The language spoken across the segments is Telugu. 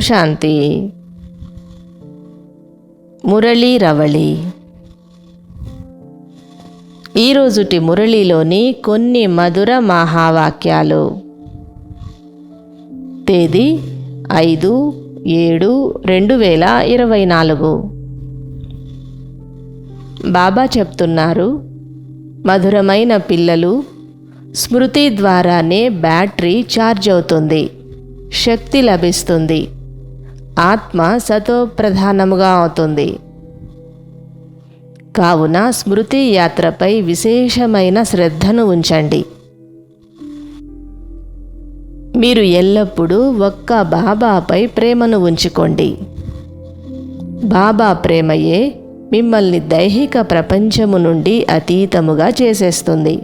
శాంతి. మురళీ రవళి. ఈరోజుటి మురళీలోని కొన్ని మధుర మహావాక్యాలు. తేదీ ఐదు ఏడు రెండు వేల ఇరవై నాలుగు. బాబా చెప్తున్నారు మధురమైన పిల్లలు స్మృతి ద్వారానే బ్యాటరీ ఛార్జ్ అవుతుంది శక్తి లభిస్తుంది. ఆత్మ సతో ప్రధానముగా అవుతుంది. కావున స్మృతి యాత్రపై విశేషమైన శ్రద్ధను ఉంచండి. మీరు ఎల్లప్పుడూ ఒక్క బాబాపై ప్రేమను ఉంచుకోండి. బాబా ప్రేమయే మిమ్మల్ని దైహిక ప్రపంచము నుండి అతీతముగా చేసేస్తుంది.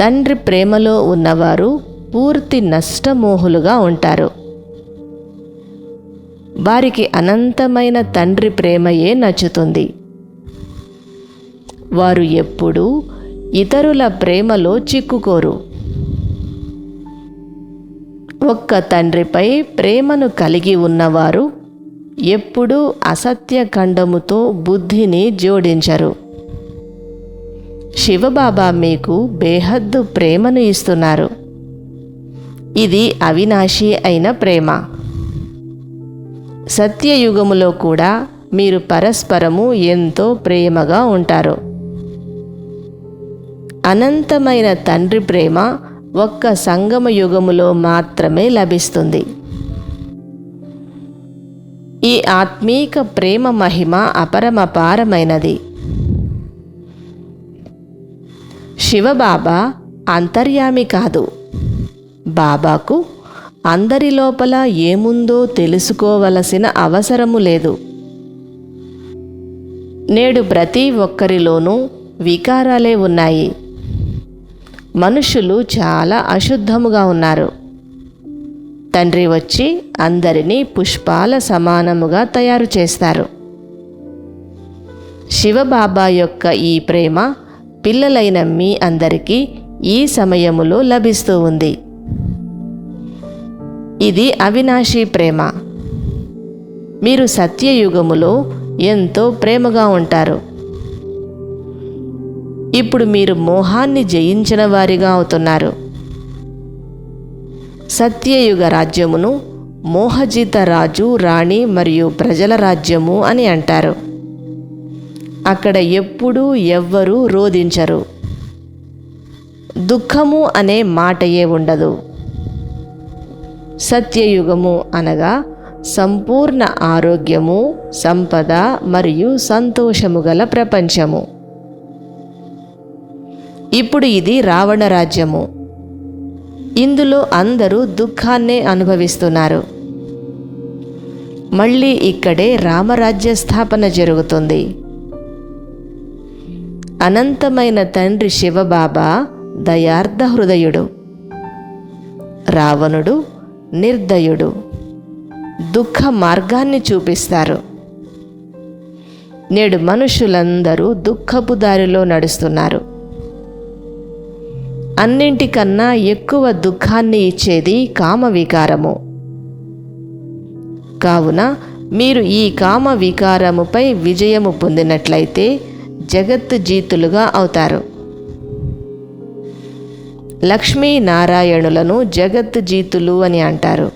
తండ్రి ప్రేమలో ఉన్నవారు పూర్తి నష్టమోహులుగా ఉంటారు. వారికి అనంతమైన తండ్రి ప్రేమయే నచ్చుతుంది. వారు ఎప్పుడూ ఇతరుల ప్రేమలో చిక్కుకోరు. ఒక్క తండ్రిపై ప్రేమను కలిగి ఉన్నవారు ఎప్పుడూ అసత్య ఖండముతో బుద్ధిని జోడించరు. శివబాబా మీకు బేహద్దు ప్రేమను ఇస్తున్నారు. ఇది అవినాశి అయిన ప్రేమ. సత్యయుగములో కూడా మీరు పరస్పరము ఎంతో ప్రేమగా ఉంటారు. అనంతమైన తండ్రి ప్రేమ ఒక్క సంగమ యుగములో మాత్రమే లభిస్తుంది. ఈ ఆత్మీక ప్రేమ మహిమ అపరమపారమైనది శివబాబా అంతర్యామి కాదు. బాబాకు అందరి లోపల ఏముందో తెలుసుకోవలసిన అవసరము లేదు. నేడు ప్రతి ఒక్కరిలోనూ వికారాలే ఉన్నాయి. మనుషులు చాలా అశుద్ధముగా ఉన్నారు. తండ్రి వచ్చి అందరినీ పుష్పాల సమానముగా తయారు చేస్తారు. శివబాబా యొక్క ఈ ప్రేమ పిల్లలైన మీ అందరికీ ఈ సమయములో లభిస్తూ ఉంది. ఇది అవినాశీ ప్రేమ. మీరు సత్యయుగములో ఎంతో ప్రేమగా ఉంటారు. ఇప్పుడు మీరు మోహాన్ని జయించిన వారిగా అవుతున్నారు. సత్యయుగ రాజ్యమును మోహజిత రాజు రాణి మరియు ప్రజల రాజ్యము అని అంటారు. అక్కడ ఎప్పుడూ ఎవ్వరూ రోధించరు. దుఃఖము అనే మాటయే ఉండదు. సత్యయుగము అనగా సంపూర్ణ ఆరోగ్యము సంపద మరియు సంతోషము గల ప్రపంచము. ఇప్పుడు ఇది రావణ రాజ్యము. ఇందులో అందరూ దుఃఖాన్నే అనుభవిస్తున్నారు. మళ్ళీ ఇక్కడే రామరాజ్య స్థాపన జరుగుతుంది. అనంతమైన తండ్రి శివబాబా దయార్థ హృదయుడు. రావణుడు నిర్దయుడు. దుఃఖ మార్గాన్ని చూపిస్తారు. నేడు మనుషులందరూ దుఃఖపు దారిలో నడుస్తున్నారు. అన్నింటికన్నా ఎక్కువ దుఃఖాన్ని ఇచ్చేది కామ వికారము కావున మీరు ఈ కామ వికారముపై విజయము పొందినట్లయితే జగత్ జీతులుగా అవుతారు. లక్ష్మీ నారాయణులను జగత్ జీతులు అని అంటారు.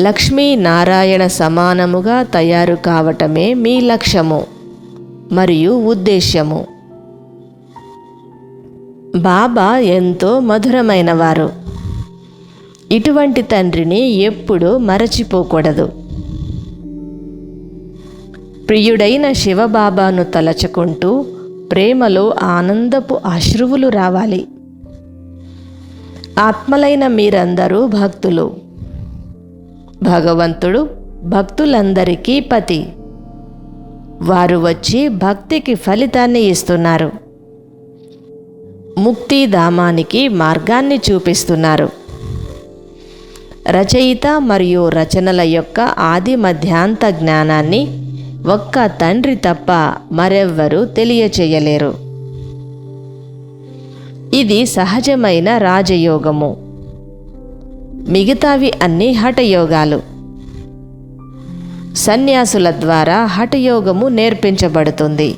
లక్ష్మీ నారాయణ సమానముగా తయారు కావటమే మీ లక్ష్యము మరియు ఉద్దేశ్యము. బాబా ఎంతో మధురమైనవారు. ఇటువంటి తండ్రిని ఎప్పుడూ మరచిపోకూడదు. ప్రియుడైన శివబాబాను తలచుకుంటూ ప్రేమలో ఆనందపు అశ్రువులు రావాలి. ఆత్మలైన మీరందరూ భక్తులు. భగవంతుడు భక్తులందరికీ పతి. వారు వచ్చి భక్తికి ఫలితాన్ని ఇస్తున్నారు. ముక్తిధామానికి మార్గాన్ని చూపిస్తున్నారు. రచయిత మరియు రచనల యొక్క ఆది మధ్యాంత జ్ఞానాన్ని ఒక్క తండ్రి తప్ప మరెవ్వరూ తెలియచేయలేరు. ఇది సహజమైన రాజయోగము. మిగతావి అన్ని హఠయోగాలు. సన్యాసుల ద్వారా హఠయోగము నేర్పించబడుతుంది.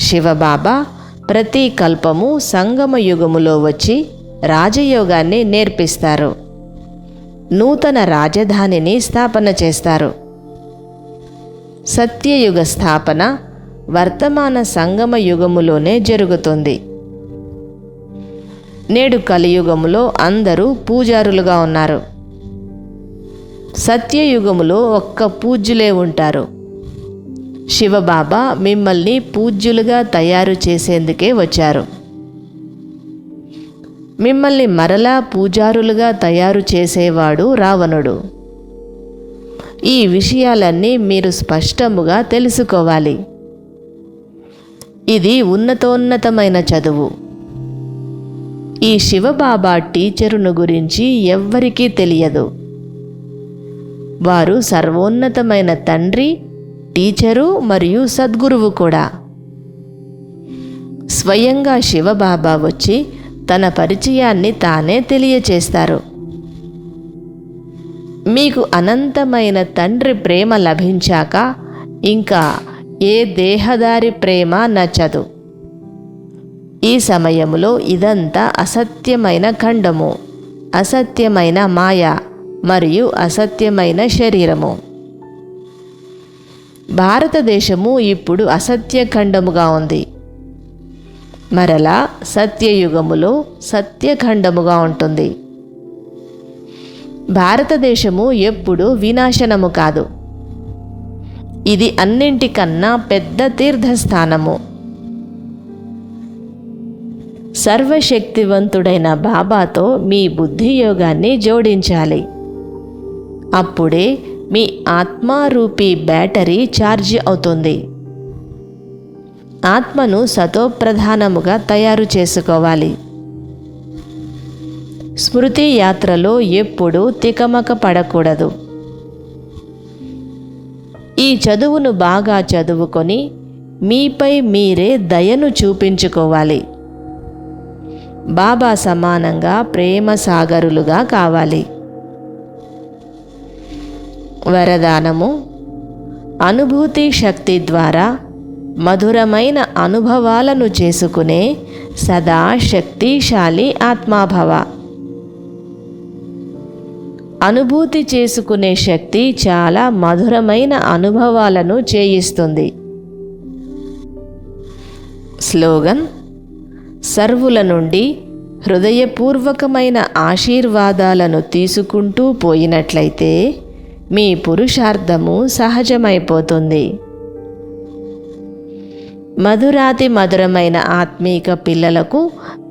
శివబాబా ప్రతి కల్పము సంగమ యుగములో వచ్చి రాజయోగాన్ని నేర్పిస్తారు. నూతన రాజధానిని స్థాపన చేస్తారు. సత్యయుగ స్థాపన వర్తమాన సంగమ యుగములోనే జరుగుతుంది. నేడు కలియుగములో అందరూ పూజారులుగా ఉన్నారు. సత్యయుగములో ఒక్క పూజ్యులే ఉంటారు. శివబాబా మిమ్మల్ని పూజ్యులుగా తయారు చేసేందుకే వచ్చారు. మిమ్మల్ని మరలా పూజారులుగా తయారు చేసేవాడు రావణుడు. ఈ విషయాలన్నీ మీరు స్పష్టముగా తెలుసుకోవాలి. ఇది ఉన్నతోన్నతమైన చదువు. ఈ శివబాబా టీచరును గురించి ఎవ్వరికీ తెలియదు. వారు సర్వోన్నతమైన తండ్రి టీచరు మరియు సద్గురువు కూడా. స్వయంగా శివబాబా వచ్చి తన పరిచయాన్ని తానే తెలియచేస్తారు. మీకు అనంతమైన తండ్రి ప్రేమ లభించాక ఇంకా ఏ దేహదారి ప్రేమ నచ్చదు. ఈ సమయంలో ఇదంతా అసత్యమైన ఖండము అసత్యమైన మాయ మరియు అసత్యమైన శరీరము. భారతదేశము ఇప్పుడు అసత్య ఖండముగా ఉంది. మరలా సత్యయుగములో సత్యఖండముగా ఉంటుంది. భారతదేశము ఎప్పుడు వినాశనము కాదు. ఇది అన్నింటికన్నా పెద్ద తీర్థస్థానము. సర్వశక్తివంతుడైన బాబాతో మీ బుద్ధి యోగాన్ని జోడించాలి. అప్పుడే మీ ఆత్మారూపీ బ్యాటరీ ఛార్జ్ అవుతుంది. ఆత్మను సతోప్రధానముగా తయారు చేసుకోవాలి. స్మృతి యాత్రలో ఎప్పుడూ తికమక పడకూడదు. ఈ చదువును బాగా చదువుకొని మీపై మీరే దయను చూపించుకోవాలి. బాబా సమానంగా ప్రేమ సాగరులుగా కావాలి. వరదానము అనుభూతి శక్తి ద్వారా మధురమైన అనుభవాలను చేసుకునే సదా శక్తిశాలి ఆత్మాభవ. అనుభూతి చేసుకునే శక్తి చాలా మధురమైన అనుభవాలను చేయిస్తుంది. స్లోగన్ సర్వుల నుండి హృదయపూర్వకమైన ఆశీర్వాదాలను తీసుకుంటూ పోయినట్లయితే మీ పురుషార్థము సహజమైపోతుంది. మధురాతి మధురమైన ఆత్మీక పిల్లలకు